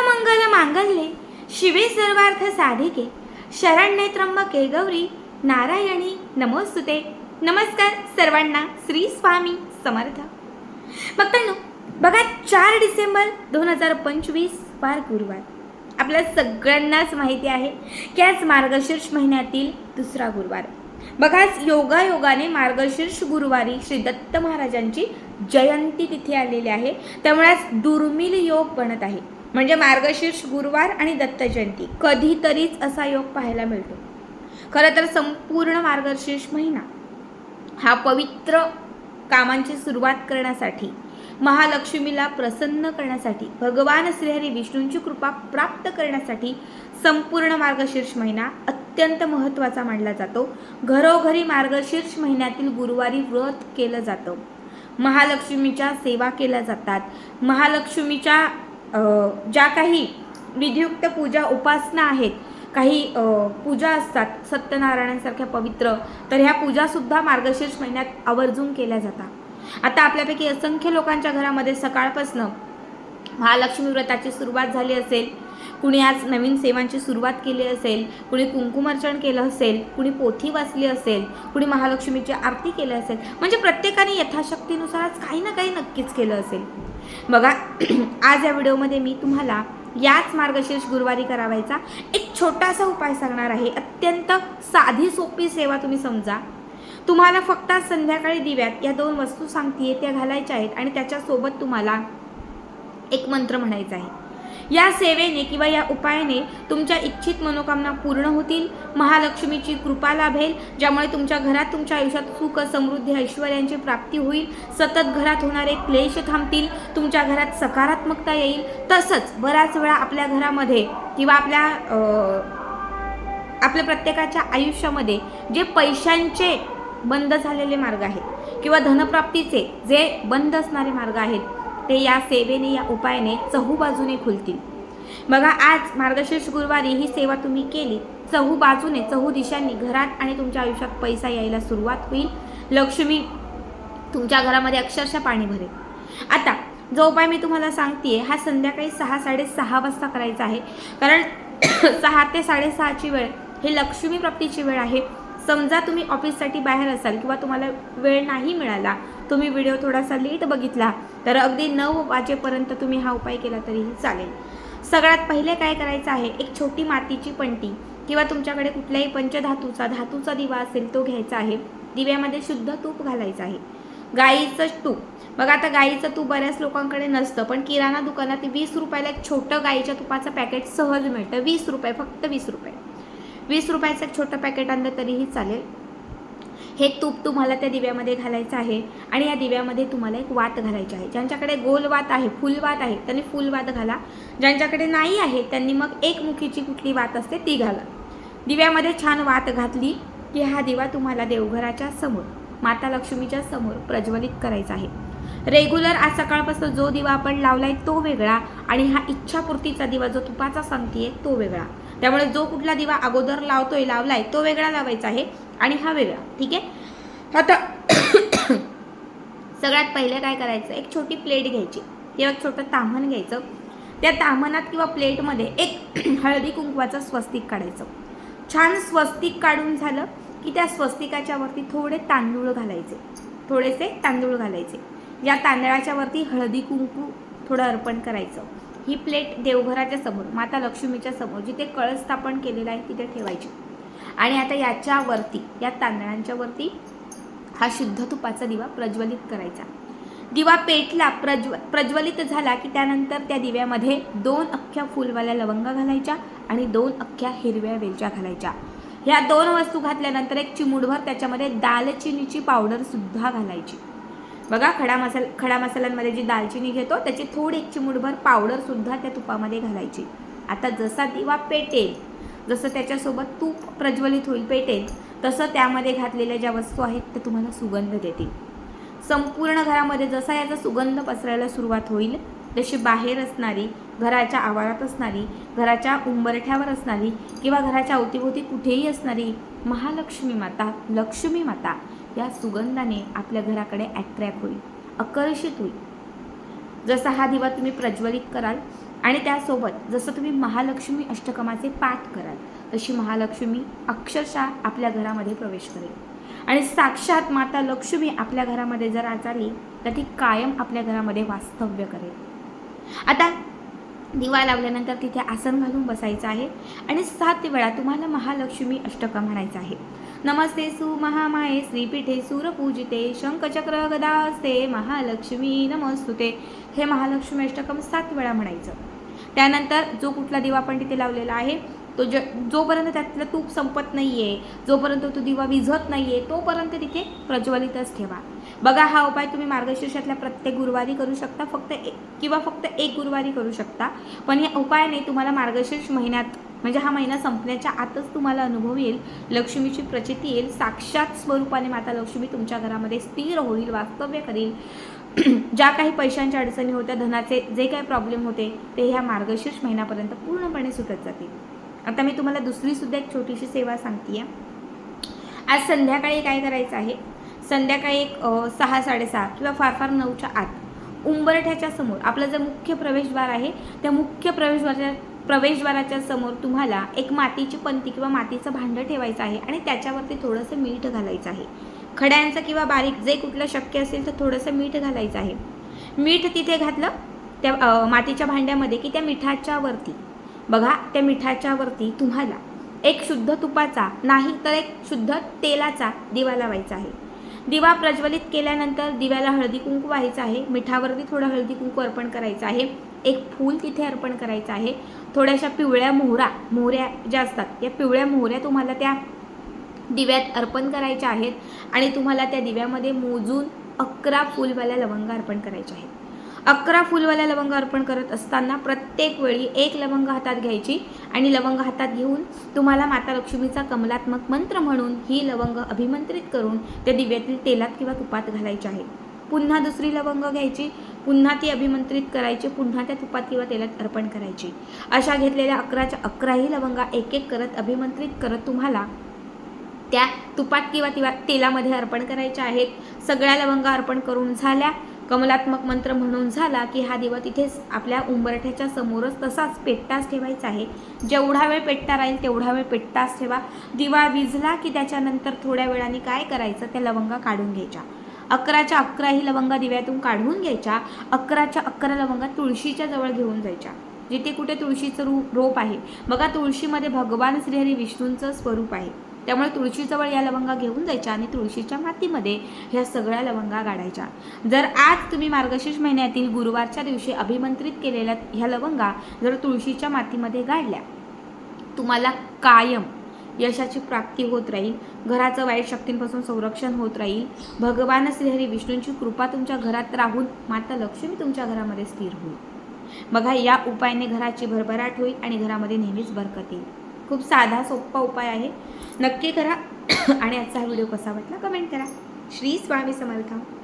सर्वमंगल मांगल्ये. शिवे सर्वार्थ साधिके. शरण्ये त्र्यंबके गौरी. नारायणी नमोस्तुते. नमस्कार सर्वांना श्री स्वामी समर्थ. भक्तांनो बघा चार डिसेंबर दोन हजार पंचवीस वार गुरुवार. आपल्या सगळ्यांनाच माहिती आहे की आज मार्गशीर्ष महिन्यातील दुसरा गुरुवार. बघाच योगायोगाने मार्गशीर्ष गुरुवारी श्री दत्त महाराजांची जयंती तिथे आलेली आहे. त्यामुळे आज दुर्मिळ योग बनत आहे. म्हणजे मार्गशीर्ष गुरुवार आणि दत्त जयंती. कधीतरीच असा योग पाहायला मिळतो. खरं तर संपूर्ण मार्गशीर्ष महिना हा पवित्र कामांची सुरुवात करण्यासाठी महालक्ष्मीला प्रसन्न करण्यासाठी भगवान श्रीहरी विष्णूंची कृपा प्राप्त करण्यासाठी संपूर्ण मार्गशीर्ष महिना अत्यंत महत्त्वाचा मानला जातो. घरोघरी मार्गशीर्ष महिन्यातील गुरुवारी व्रत केलं जातं. महालक्ष्मीच्या सेवा केल्या जातात. महालक्ष्मीच्या ज्या काही विधियुक्त पूजा उपासना आहेत काही पूजा असतात सत्यनारायणांसारख्या पवित्र तर ह्या पूजासुद्धा मार्गशीर्ष महिन्यात आवर्जून केल्या जातात. आता आपल्यापैकी असंख्य लोकांच्या घरामध्ये सकाळपासनं महालक्ष्मी व्रताची सुरुवात झाली असेल कुणी आज नवीन सेवांची सुरुवात केली असेल कुणी कुंकुमार्चन केलं असेल कुणी पोथी वाचली असेल कुणी महालक्ष्मीची आरती केली असेल म्हणजे प्रत्येकाने यथाशक्तीनुसारच काही ना काही नक्कीच केलं असेल. बघा आज या व्हिडिओमध्ये मी तुम्हाला याच मार्गशीर्ष गुरुवारी करावायचा एक छोटासा उपाय सांगणार आहे. अत्यंत साधी सोपी सेवा तुम्ही समजा. तुम्हाला फक्त संध्याकाळी दिव्यात या दोन वस्तू सांगतीये त्या घालायच्या आहेत आणि त्याच्यासोबत तुम्हाला एक मंत्र म्हणायचा आहे. या सेवेने किंवा या उपायाने तुमच्या इच्छित मनोकामना पूर्ण होतील. महालक्ष्मीची कृपा लाभेल ज्यामुळे तुमच्या घरात तुमच्या आयुष्यात सुख समृद्धी ऐश्वर्यांची प्राप्ती होईल. सतत घरात होणारे क्लेश थांबतील तुमच्या घरात सकारात्मकता येईल. तसंच बऱ्याच वेळा आपल्या घरामध्ये किंवा आपल्या आपल्या प्रत्येकाच्या आयुष्यामध्ये जे पैशांचे बंद झालेले मार्ग आहेत किंवा धनप्राप्तीचे जे बंद असणारे मार्ग आहेत ते या सेवेने या उपायाने चहू बाजूने खुलतील. बघा आज मार्गशीर्ष गुरुवारी ही सेवा तुम्ही केली चहू बाजूने चहू दिशांनी घरात आणि तुमच्या आयुष्यात पैसा यायला सुरुवात होईल. लक्ष्मी तुमच्या घरामध्ये अक्षरशः पाणी भरेल. आता जो उपाय मी तुम्हाला सांगते हा संध्याकाळी सहा साडेसहा वाजता करायचा आहे. कारण सहा ते साडेसहाची वेळ ही लक्ष्मी प्राप्तीची वेळ आहे. समजा तुम्ही ऑफिससाठी बाहेर असाल किंवा तुम्हाला वेळ नाही मिळाला तुम्ही व्हिडिओ थोडासा लेट बघितला तर अगदी नऊ वाजेपर्यंत तुम्ही हा उपाय केला तरीही चालेल. सगळ्यात पहिले काय करायचं आहे? एक छोटी मातीची पंटी किंवा तुमच्याकडे कुठल्याही पंचधातूचा धातूचा दिवा असेल तो घ्यायचा आहे. दिव्यामध्ये शुद्ध तूप घालायचं आहे. गाईचं तूप. बघा आता गाईचं तूप बऱ्याच लोकांकडे नसतं पण किराणा दुकानात वीस रुपयाला एक छोटं गाईच्या तुपाचं पॅकेट सहज मिळतं. वीस रुपये फक्त वीस रुपये. वीस रुपयाचं एक छोटं पॅकेट आणलं तरीही चालेल. हे तूप तुम्हाला त्या दिव्यामध्ये घालायचं आहे. आणि या दिव्यामध्ये तुम्हाला एक वात घालायची आहे. ज्यांच्याकडे गोल वात आहे फुल वात आहे त्यांनी फुल वात घाला. ज्यांच्याकडे नाही आहे त्यांनी मग एकमुखीची कुठली वात असते ती घाला. दिव्यामध्ये छान वात घातली की हा दिवा तुम्हाला देवघराच्या समोर माता लक्ष्मीच्या समोर प्रज्वलित करायचा आहे. रेग्युलर आज सकाळपासून जो दिवा आपण लावलाय तो वेगळा आणि हा इच्छापूर्तीचा दिवा जो तुपाचा सांगतेय तो वेगळा. त्यामुळे जो कुठला दिवा अगोदर लावतोय लावलाय तो वेगळा लावायचा आहे. आणि हा वेगळा ठीक आहे? आता सगळ्यात पहिले काय करायचं एक छोटी प्लेट घ्यायची. किंवा एक छोटं ताम्हण घ्यायचं. त्या ताम्हणात किंवा प्लेटमध्ये एक हळदी कुंकवाचं स्वस्तिक काढायचं. छान स्वस्तिक काढून झालं की त्या स्वस्तिकाच्या वरती थोडे तांदूळ घालायचे. थोडेसे तांदूळ घालायचे. या तांदळाच्या वरती हळदी कुंकू थोडं अर्पण करायचं. ही प्लेट देवघराच्या समोर माता लक्ष्मीच्या समोर जिथे कळस स्थापन केलेलं आहे तिथे ठेवायची. आणि आता याच्यावरती या तांदळांच्या वरती हा शुद्ध तुपाचा दिवा प्रज्वलित करायचा. दिवा पेटला प्रज्व प्रज्वलित झाला की त्यानंतर त्या दिव्यामध्ये दोन अख्ख्या फुलवाल्या लवंगा घालायच्या आणि दोन अख्ख्या हिरव्या वेलच्या घालायच्या. ह्या दोन वस्तू घातल्यानंतर एक चिमुडभर त्याच्यामध्ये दालचिनीची पावडरसुद्धा घालायची. बघा खडा मसाला खडा मसाल्यांमध्ये जी दालचिनी घेतो त्याची थोडी एक चिमुडभर पावडरसुद्धा त्या तुपामध्ये घालायची. आता जसा दिवा पेटेल जसं त्याच्यासोबत तूप प्रज्वलित होईल पेटेल तसं त्यामध्ये घातलेल्या ज्या वस्तू आहेत त्या तुम्हाला सुगंध देतील. संपूर्ण घरामध्ये जसा याचा सुगंध पसरायला सुरुवात होईल तशी बाहेर असणारी घराच्या आवारात असणारी घराच्या उंबरठ्यावर असणारी किंवा घराच्या अवतीभोवती कुठेही असणारी महालक्ष्मी माता लक्ष्मी माता या सुगंधाने आपल्या घराकडे ॲट्रॅक्ट होईल आकर्षित होईल. जसा हा दिवा तुम्ही प्रज्वलित कराल आणि त्यासोबत जसं तुम्ही महालक्ष्मी अष्टकमाचे पाठ कराल तशी महालक्ष्मी अक्षरशः आपल्या घरामध्ये प्रवेश करेल. आणि साक्षात माता लक्ष्मी आपल्या घरामध्ये जर आज आली तर ती कायम आपल्या घरामध्ये वास्तव्य करेल. आता दिवा लावल्यानंतर तिथे आसन घालून बसायचं आहे आणि सात वेळा तुम्हाला महालक्ष्मी अष्टकम म्हणायचं आहे. नमस्ते सु महामाये श्रीपीठे सूरपूजिते शंखचक्र गदास्ते महालक्ष्मी नमस्तुते. हे महालक्ष्मी अष्टकम सात वेळा म्हणायचं. त्यानंतर जो कुठला दिवा आपण तिथे लावलेला आहे तो ज जोपर्यंत त्यातलं तूप संपत नाही आहे जोपर्यंत तो दिवा विझत नाही आहे तोपर्यंत तिथे प्रज्वलितच ठेवा. बघा हा उपाय तुम्ही मार्गशीर्षातल्या प्रत्येक गुरुवारी करू शकता फक्त एक किंवा फक्त एक गुरुवारी करू शकता. पण या उपायाने तुम्हाला मार्गशीर्ष महिन्यात म्हणजे हा महिना संपण्याच्या आतच तुम्हाला अनुभव येईल. लक्ष्मीची प्रचिती येईल. साक्षात स्वरूपाने माता लक्ष्मी तुमच्या घरामध्ये स्थिर होईल वास्तव्य करेल. ज्या काही पैशांच्या अडचणी होत्या धनाचे जे काही प्रॉब्लेम होते ते ह्या मार्गशीर्ष महिन्यापर्यंत पूर्णपणे सुटत जातील. आता मी तुम्हाला दुसरी सुद्धा एक छोटीशी सेवा सांगते आज संध्याकाळी काय करायचं आहे? संध्याकाळी एक सहा साडेसहा किंवा फार फार नऊच्या आत उंबरठ्याच्या समोर आपलं जे मुख्य प्रवेशद्वार आहे त्या मुख्य प्रवेशद्वाराच्या प्रवेशद्वाराच्या समोर तुम्हाला एक मातीची पंती किंवा मातीचं भांडं ठेवायचं आहे आणि त्याच्यावरती थोडंसं मीठ घालायचं आहे. खड्यांचं किंवा बारीक जे कुठलं शक्य असेल तर थोडंसं मीठ घालायचं आहे. मीठ तिथे घातलं त्या मातीच्या भांड्यामध्ये की त्या मिठाच्या वरती. बघा त्या मिठाच्या वरती तुम्हाला एक शुद्ध तुपाचा नाही तर एक शुद्ध तेलाचा दिवा लावायचा आहे. दिवा प्रज्वलित केल्यानंतर दिव्याला हळदी कुंकू व्हायचं आहे. मिठावरती थोडं हळदी कुंकू अर्पण करायचं आहे. एक फूल तिथे अर्पण करायचं आहे. थोड्याशा पिवळ्या मोहरा मोहऱ्या ज्या असतात या पिवळ्या मोहऱ्या तुम्हाला त्या दिव्यात अर्पण करायच्या आहेत आणि तुम्हाला त्या दिव्यामध्ये मोजून अकरा फुलवाल्या लवंग अर्पण करायच्या आहेत. अकरा फुलवाल्या लवंग अर्पण करत असताना प्रत्येक वेळी एक लवंग हातात घ्यायची आणि लवंग हातात घेऊन तुम्हाला माता लक्ष्मीचा कमलात्मक मंत्र म्हणून ही लवंग अभिमंत्रित करून त्या दिव्यातील तेलात किंवा तुपात घालायची आहे. पुन्हा दुसरी लवंग घ्यायची पुन्हा ती अभिमंत्रित करायची पुन्हा त्या तुपात किंवा तेलात अर्पण करायची. अशा घेतलेल्या अकराच्या अकराही लवंगा एक एक करत अभिमंत्रित करत तुम्हाला त्या तुपात किंवा तिवा तेलामध्ये अर्पण करायच्या आहेत. सगळ्या लवंगा अर्पण करून झाल्या. कमलात्मक मंत्र म्हणून झाला की हा दिवा तिथेच आपल्या उंबरठ्याच्या समोरच तसाच पेटताच ठेवायचा आहे. जेवढा वेळ पेटता राहील तेवढा वेळ पेटताच ठेवा. दिवा विझला की त्याच्यानंतर थोड्या वेळाने काय करायचं त्या लवंगा काढून घ्यायच्या. अकराच्या अकराही लवंगा दिव्यातून काढून घ्यायच्या. अकराच्या अकरा लवंगा तुळशीच्या जवळ घेऊन जायच्या. जिथे कुठे तुळशीचं रूप रोप आहे. बघा तुळशीमध्ये भगवान श्रीहरी विष्णूंचं स्वरूप आहे. त्यामुळे तुळशीजवळ या लवंगा घेऊन जायच्या आणि तुळशीच्या मातीमध्ये ह्या सगळ्या लवंगा गाडायच्या. जर आज तुम्ही मार्गशीर्ष महिन्यातील गुरुवारच्या दिवशी अभिमंत्रित केलेल्या ह्या लवंगा जर तुळशीच्या मातीमध्ये गाडल्या तुम्हाला कायम यशाची प्राप्ती होत राहील घराचं वाईट शक्तींपासून संरक्षण होत राहील. भगवान श्रीहरी विष्णूंची कृपा तुमच्या घरात राहून माता लक्ष्मी तुमच्या घरामध्ये स्थिर होईल. बघा या उपायाने घराची भरभराट होईल आणि घरामध्ये नेहमीच बरकत येईल. खूप साधा सोपा उपाय आहे. नक्की करा. आणि आजचा हा व्हिडिओ कसा वाटला कमेंट करा. श्री स्वामी समर्थ.